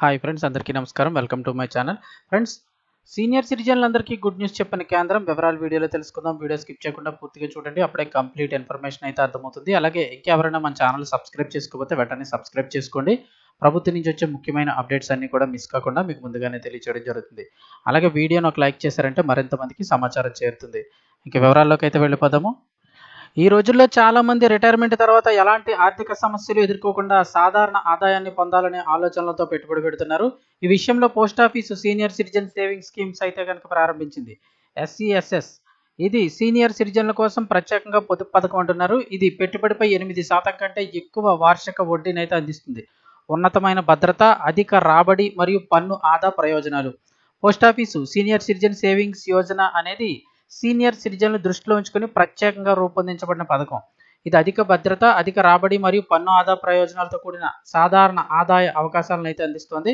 Hi friends అందరికీ నమస్కారం. Welcome to my channel. Friends senior సిటిజన్లందరికీ good news చెప్పిన కేంద్రం వివరాలు వీడియోలో తెలుసుకుందాం. వీడియో స్కిప్ చేయకుండా పూర్తిగా చూడండి. అప్పుడే కంప్లీట్ ఇన్ఫర్మేషన్ అయితే అర్థమవుతుంది. అలాగే ఇంకెవరైనా మన ఛానల్ సబ్స్క్రైబ్ చేసుకోకపోతే వెంటనే సబ్స్క్రైబ్ చేసుకోండి. ప్రభుత్వం నుంచి వచ్చే ముఖ్యమైన అప్డేట్స్ అన్ని కూడా మిస్ కాకుండా మీకు ముందుగానే తెలియచేయడం జరుగుతుంది. అలాగే వీడియోను ఒక లైక్ చేశారంటే మరింత మందికి సమాచారం చేరుతుంది. ఇంక వివరాల్లోకి అయితే వెళ్ళిపోదాము. ఈ రోజుల్లో చాలా మంది రిటైర్మెంట్ తర్వాత ఎలాంటి ఆర్థిక సమస్యలు ఎదుర్కోకుండా సాధారణ ఆదాయాన్ని పొందాలనే ఆలోచనలతో పెట్టుబడి పెడుతున్నారు. ఈ విషయంలో post office senior citizen saving schemes అయితే కనుక ప్రారంభించింది. ఎస్సీఎస్ఎస్. ఇది సీనియర్ సిటిజన్ల కోసం ప్రత్యేకంగా పొదుపు పథకం అంటున్నారు. ఇది పెట్టుబడిపై ఎనిమిది శాతం కంటే ఎక్కువ వార్షిక వడ్డీని అయితే అందిస్తుంది. ఉన్నతమైన భద్రత అధిక రాబడి మరియు పన్ను ఆదా ప్రయోజనాలు. Post office senior citizen savings Yojana అనేది సీనియర్ సిటిజన్లు దృష్టిలో ఉంచుకొని ప్రత్యేకంగా రూపొందించబడిన పథకం. ఇది అధిక భద్రత అధిక రాబడి మరియు పన్ను ఆదా ప్రయోజనాలతో కూడిన సాధారణ ఆదాయ అవకాశాలను అయితే అందిస్తుంది.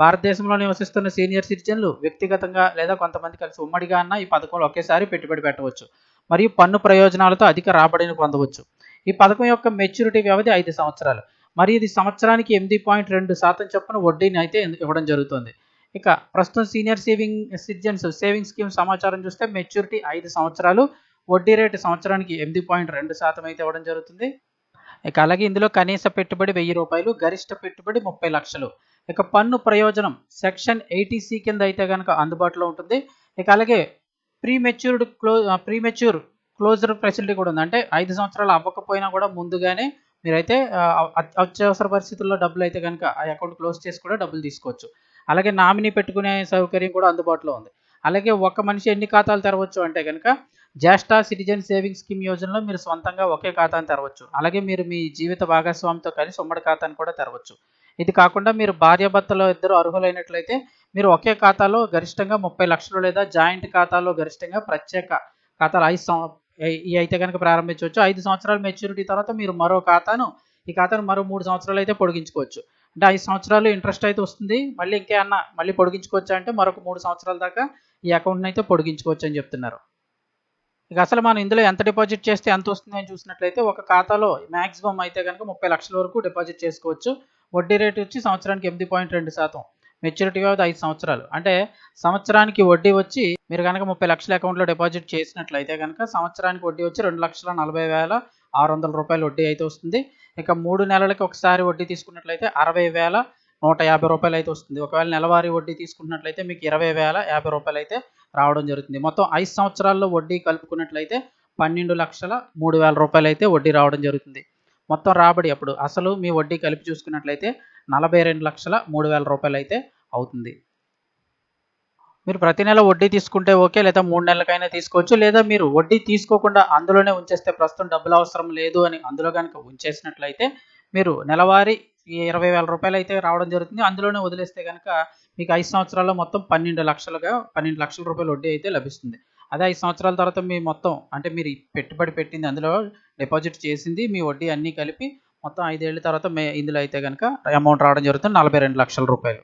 భారతదేశంలో నివసిస్తున్న సీనియర్ సిటిజన్లు వ్యక్తిగతంగా లేదా కొంతమంది కలిసి ఉమ్మడిగా అన్న ఈ పథకంలో ఒకేసారి పెట్టుబడి పెట్టవచ్చు మరియు పన్ను ప్రయోజనాలతో అధిక రాబడిని పొందవచ్చు. ఈ పథకం యొక్క మెచ్యూరిటీ వ్యవధి ఐదు సంవత్సరాలు. మరియు ఇది సంవత్సరానికి ఎనిమిది పాయింట్ రెండు శాతం చొప్పున వడ్డీని అయితే ఇవ్వడం జరుగుతుంది. ఇక ప్రస్తుతం senior saving citizens saving scheme సమాచారం చూస్తే మెచ్యూరిటీ ఐదు సంవత్సరాలు వడ్డీ రేటు సంవత్సరానికి ఎనిమిది పాయింట్ రెండు శాతం అయితే ఇవ్వడం జరుగుతుంది. ఇక అలాగే ఇందులో కనీస పెట్టుబడి వెయ్యి రూపాయలు గరిష్ట పెట్టుబడి ముప్పై లక్షలు. ఇక పన్ను ప్రయోజనం సెక్షన్ ఎయిటీసీ కింద అయితే కనుక అందుబాటులో ఉంటుంది. ఇక అలాగే ప్రీ మెచ్యూర్డ్ క్లో ప్రీ మెచ్యూర్ క్లోజర్ ఫెసిలిటీ కూడా ఉంది. అంటే ఐదు సంవత్సరాలు అవ్వకపోయినా కూడా ముందుగానే మీరైతే అత్యవసర పరిస్థితుల్లో డబ్బులు అయితే కనుక ఆ అకౌంట్ క్లోజ్ చేసి కూడా డబ్బులు తీసుకోవచ్చు. అలాగే నామినీ పెట్టుకునే సౌకర్యం కూడా అందుబాటులో ఉంది. అలాగే ఒక మనిషి ఎన్ని ఖాతాలు తెరవచ్చు అంటే కనుక జ్యేష్ఠ సిటిజన్ సేవింగ్ స్కీమ్ యోజనలో మీరు సొంతంగా ఒకే ఖాతాను తెరవచ్చు. అలాగే మీరు మీ జీవిత భాగస్వామితో కలిసి ఉమ్మడి ఖాతాను కూడా తెరవచ్చు. ఇది కాకుండా మీరు భార్యాభర్తలో ఇద్దరు అర్హులైనట్లయితే మీరు ఒకే ఖాతాలో గరిష్టంగా ముప్పై లక్షలు లేదా జాయింట్ ఖాతాలో గరిష్టంగా ప్రత్యేక ఖాతాలు ఐదు ఈ అయితే కనుక ప్రారంభించవచ్చు. ఐదు సంవత్సరాల మెచ్యూరిటీ తర్వాత మీరు మరో ఖాతాను ఈ ఖాతాను మరో మూడు సంవత్సరాలు అయితే పొడిగించుకోవచ్చు. అంటే ఐదు సంవత్సరాలు ఇంట్రెస్ట్ అయితే వస్తుంది. మళ్ళీ ఇంకేమన్నా మళ్ళీ పొడిగించుకోవచ్చు అంటే మరొక మూడు సంవత్సరాల దాకా ఈ అకౌంట్ని అయితే పొడిగించుకోవచ్చు అని చెప్తున్నారు. ఇక అసలు మనం ఇందులో ఎంత డిపాజిట్ చేస్తే ఎంత వస్తుంది అని చూసినట్లయితే ఒక ఖాతాలో మ్యాక్సిమం అయితే కనుక ముప్పై లక్షల వరకు డిపాజిట్ చేసుకోవచ్చు. వడ్డీ రేటు వచ్చి సంవత్సరానికి ఎనిమిది పాయింట్ రెండు శాతం. మెచ్యూరిటీ వ్యవధి ఐదు సంవత్సరాలు. అంటే సంవత్సరానికి వడ్డీ వచ్చి మీరు కనుక ముప్పై లక్షల అకౌంట్లో డిపాజిట్ చేసినట్లయితే కనుక సంవత్సరానికి వడ్డీ వచ్చి రెండు లక్షల నలభై వేల ఆరు వందల రూపాయలు వడ్డీ అయితే వస్తుంది. ఇక మూడు నెలలకి ఒకసారి వడ్డీ తీసుకున్నట్లయితే అరవై వేల నూట యాభై రూపాయలు అయితే వస్తుంది. ఒకవేళ నెలవారీ వడ్డీ తీసుకున్నట్లయితే మీకు ఇరవై వేల యాభై రూపాయలు అయితే రావడం జరుగుతుంది. మొత్తం ఐదు సంవత్సరాల్లో వడ్డీ కలుపుకున్నట్లయితే పన్నెండు లక్షల మూడు వేల రూపాయలు అయితే వడ్డీ రావడం జరుగుతుంది. మొత్తం రాబడి అప్పుడు అసలు మీ వడ్డీ కలిపి చూసుకున్నట్లయితే నలభై రెండు లక్షల మూడు వేల రూపాయలు అయితే అవుతుంది. మీరు ప్రతి నెల వడ్డీ తీసుకుంటే ఓకే లేదా మూడు నెలలకైనా తీసుకోవచ్చు లేదా మీరు వడ్డీ తీసుకోకుండా అందులోనే ఉంచేస్తే ప్రస్తుతం డబ్బులు అవసరం లేదు అని అందులో కనుక ఉంచేసినట్లయితే మీరు నెలవారీ ఇరవై వేల రూపాయలు అయితే రావడం జరుగుతుంది. అందులోనే వదిలేస్తే కనుక మీకు ఐదు సంవత్సరాల్లో మొత్తం పన్నెండు లక్షలుగా పన్నెండు లక్షల రూపాయలు వడ్డీ అయితే లభిస్తుంది. అదే ఐదు సంవత్సరాల తర్వాత మీ మొత్తం అంటే మీరు పెట్టుబడి పెట్టింది అందులో డిపాజిట్ చేసింది మీ వడ్డీ అన్నీ కలిపి మొత్తం ఐదేళ్ళ తర్వాత మే ఇందులో అయితే కనుక అమౌంట్ రావడం జరుగుతుంది నలభై రెండు లక్షల రూపాయలు.